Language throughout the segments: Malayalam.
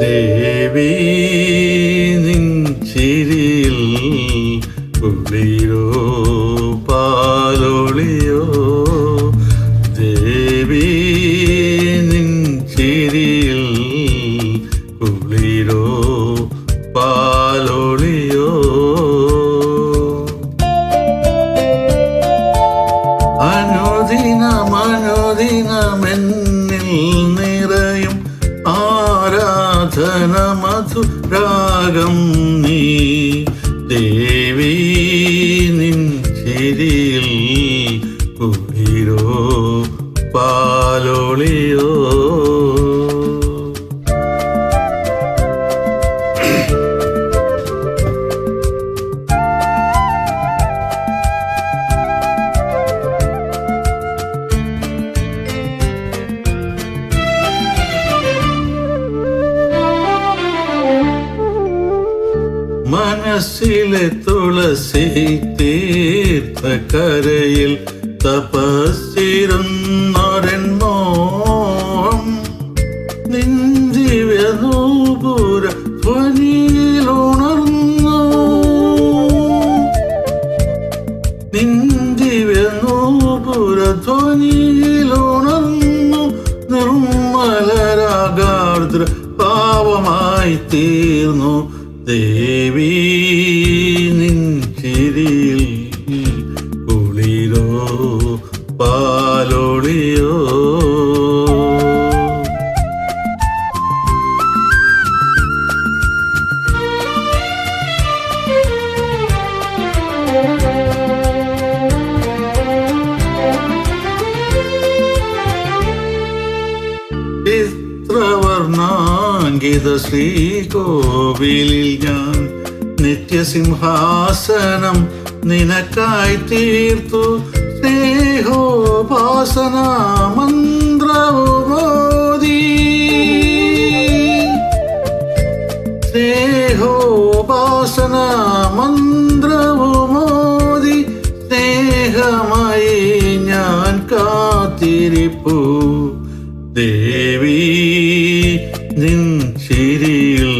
ദേവി നിൻ ചിരിയിൽ പുള്ളിയോ പാലൊളിയോ ആരാധന മധുരാഗം നീ. ദേവി നിൻ ചിരിയിൽ കുളിരോ പാലൊളിയോ. മനസ്സിലെ തുളസി തീർത്ഥ കരയിൽ തപസ്സിരുന്നൊരൻ മോഹം നിന്ദിവ്യ ധ്വനിയിലുണർന്നു നിന്ദിവ്യ ധ്വനിയിലുണർന്നു നിർമ്മലരാഗാർദ്ര പാവമായി തീർന്നു. ദേവി നിൻ ചിരിയിൽ കുളിരോ പാലൊളിയോ? ചിത്രവർണാങ്കിത ശ്രീകോവിലിൽ ഞാൻ നിത്യസിംഹാസനം നിനക്കായി തീർത്തു. സ്നേഹോപാസന മന്ത്രവുമോദി സ്നേഹോപാസന മന്ത്രവുമോദി സ്നേഹമായി ഞാൻ കാത്തിരിപ്പു. ദേവി നിൻ ചിരിയിൽ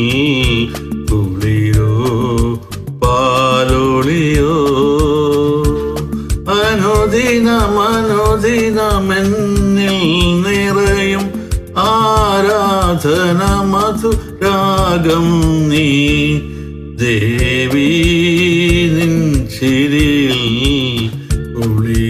കുളിരോ പാലൊളിയോ. അനുദിനമനുദിനമെന്നിൽ നിറയും ആരാധന മധുരാഗം നീ. ദേവി നിൻ ചിരിയിൽ കുളിരോ